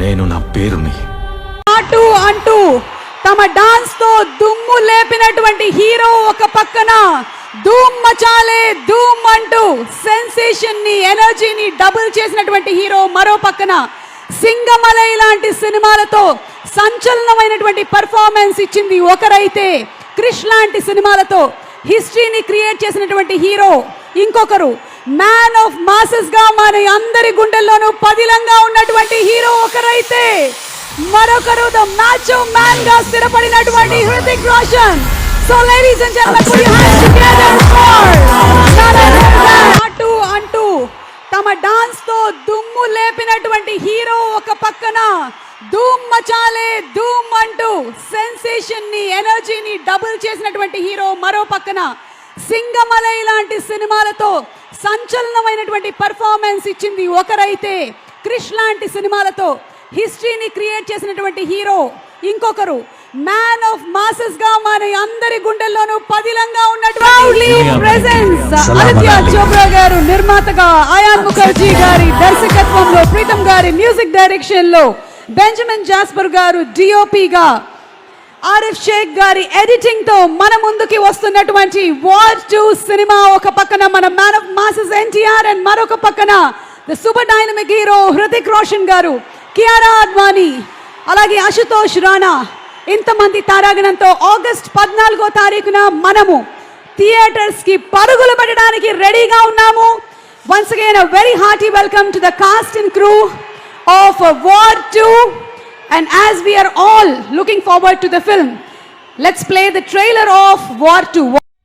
నేను నా పేరుని అంటూ తమ డాన్స్తో దుమ్ము లేపినటువంటి హీరో ఒక పక్కన ధూమ్ మచాలే ధూమ్ అంటూ సెన్సేషన్ని ఎనర్జీని డబుల్ చేసినటువంటి హీరో మరో పక్కన. సింగమలై లాంటి సినిమాలతో సంచలనమైనటువంటి పర్ఫార్మెన్స్ ఇచ్చింది ఒకరైతే క్రిష్ లాంటి సినిమాలతో హిస్టరీని క్రియేట్ చేసినటువంటి హీరో ఇంకొకరు. మ్యాన్ ఆఫ్ మాసెస్గా మన అందరి గుండెల్లోనూ పదిలంగా ఉన్నటువంటి హీరో ఒకరైతే మరొకరు ద మ్యాచో మ్యాన్గా స్థిరపడినటువంటి Hrithik Roshan. So ladies and gentlemen put your hands together for none అంటూ తమ డాన్స్తో దుమ్ము లేపినటువంటి హీరో ఒక పక్కన ధూమ్ మచాలే ధూమ్ అంటూ సెన్సేషన్ని ఎనర్జీని డబుల్ చేసినటువంటి హీరో మరో పక్కన సింగమలై లాంటి సినిమాలతో సంచలనమైనటువంటి పర్ఫార్మెన్స్ ఇచ్చింది ఒకరైతే క్రిష్ లాంటి సినిమాలతో హిస్టరీని క్రియేట్ చేసినటువంటి హీరో ఇంకొకరు. మ్యాన్ ఆఫ్ మాసెస్గా మన అందరి గుండెల్లోనూ పదిలంగా ఉన్నటువంటి ప్రెసెన్స్ ఆదిత్య చోప్రా గారు నిర్మాతగా ఆయాన్ ముఖర్జీ గారి దర్శకత్వంలో ప్రీతం గారి మ్యూజిక్ డైరెక్షన్లో బెంజమిన్ జాస్పర్ గారు డిఓపిగా ఆర్ఎఫ్ షేక్ గారి ఎడిటింగ్తో మన ముందుకి వస్తున్నటువంటి వార్ టూ సినిమా ఒక పక్కన మన man of masses NTR and మరొక పక్కన the super dynamic hero Hrithik Roshan garu. Kiara Advani అలాగే అశుతోష్ రాణా ఇంతమంది తారాగణంతో ఆగస్ట్ పద్నాలుగో తారీఖున మనము థియేటర్స్కి పరుగులు పెట్టడానికి రెడీగా ఉన్నాము. Once again very hearty welcome to the cast and crew of war two And as we are all looking forward to the film, let's play the trailer of War 2.